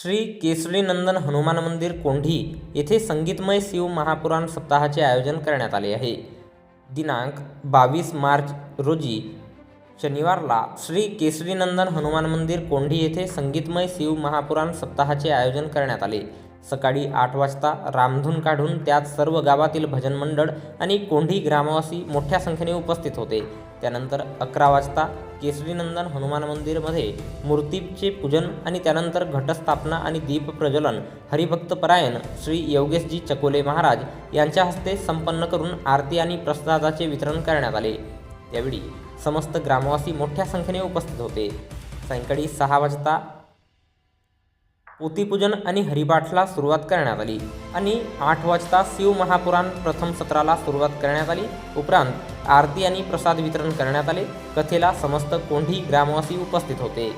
श्री केसरीनंदन हनुमान मंदिर कोंढी येथे संगीतमय शिव महापुराण सप्ताहाचे आयोजन करण्यात आले आहे. दिनांक बावीस मार्च रोजी शनिवारला श्री केसरीनंदन हनुमान मंदिर कोंढी येथे संगीतमय शिव महापुराण सप्ताहाचे आयोजन करण्यात आले. सकाळी आठ वाजता रामधून काढून त्यात सर्व गावातील भजन मंडळ आणि कोंढी ग्रामवासी मोठ्या संख्येने उपस्थित होते. त्यानंतर अकरा वाजता केसरीनंदन हनुमान मंदिरमध्ये मूर्तीचे पूजन आणि त्यानंतर घटस्थापना आणि दीप प्रज्वलन हरिभक्तपरायण श्री योगेशजी चकोले महाराज यांच्या हस्ते संपन्न करून आरती आणि प्रसादाचे वितरण करण्यात आले. त्यावेळी समस्त ग्रामवासी मोठ्या संख्येने उपस्थित होते. सायंकाळी सहा वाजता पोतीपूजन आणि हरिपाठला सुरुवात करण्यात आली आणि आठ वाजता शिव महापुराण प्रथम सत्राला सुरुवात करण्यात आली. उपरांत आरती आणि प्रसाद वितरण करण्यात आले. कथेला समस्त कोंढी ग्रामवासी उपस्थित होते.